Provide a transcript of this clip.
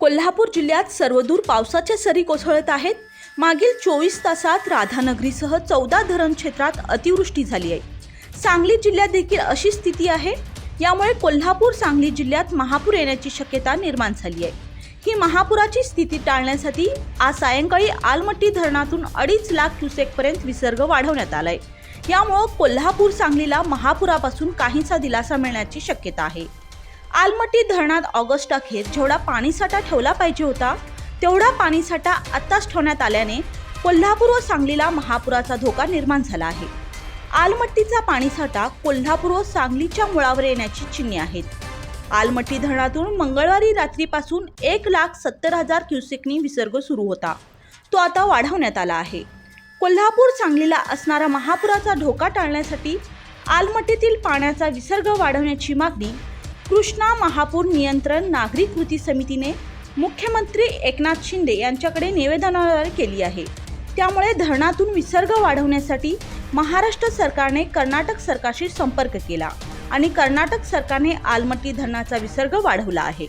कोल्हापूर जिल्ह्यात सर्वदूर पावसाच्या सरी कोसळत आहेत. मागील चोवीस तासात राधानगरीसह चौदा धरण क्षेत्रात अतिवृष्टी झाली आहे. सांगली जिल्ह्यात देखील अशी स्थिती आहे. यामुळे कोल्हापूर सांगली जिल्ह्यात महापूर येण्याची शक्यता निर्माण झाली आहे. ही महापुराची स्थिती टाळण्यासाठी आज सायंकाळी आलमट्टी धरणातून अडीच लाख क्युसेकपर्यंत विसर्ग वाढवण्यात आलाय. यामुळं कोल्हापूर सांगलीला महापुरापासून काहीसा दिलासा मिळण्याची शक्यता आहे. आलमटी धरणात ऑगस्ट अखेर जेवढा पाणीसाठा ठेवला पाहिजे होता तेवढा पाणीसाठा आत्ताच ठेवण्यात आल्याने कोल्हापूर व सांगलीला महापुराचा धोका निर्माण झाला आहे. आलमट्टीचा पाणीसाठा कोल्हापूर व सांगलीच्या मुळावर येण्याची चिन्हे आहेत. आलमट्टी धरणातून मंगळवारी रात्रीपासून एक लाख सत्तर हजार क्युसेकनी विसर्ग सुरू होता. तो आता वाढवण्यात आला आहे. कोल्हापूर सांगलीला असणारा महापुराचा धोका टाळण्यासाठी आलमट्टीतील पाण्याचा विसर्ग वाढवण्याची मागणी कृष्णा महापूर नियंत्रण नागरी कृती समितीने मुख्यमंत्री एकनाथ शिंदे यांच्याकडे निवेदनाद्वारे केली आहे. त्यामुळे धरणातून विसर्ग वाढवण्यासाठी महाराष्ट्र सरकारने कर्नाटक सरकारशी संपर्क केला आणि कर्नाटक सरकारने आलमट्टी धरणाचा विसर्ग वाढवला आहे.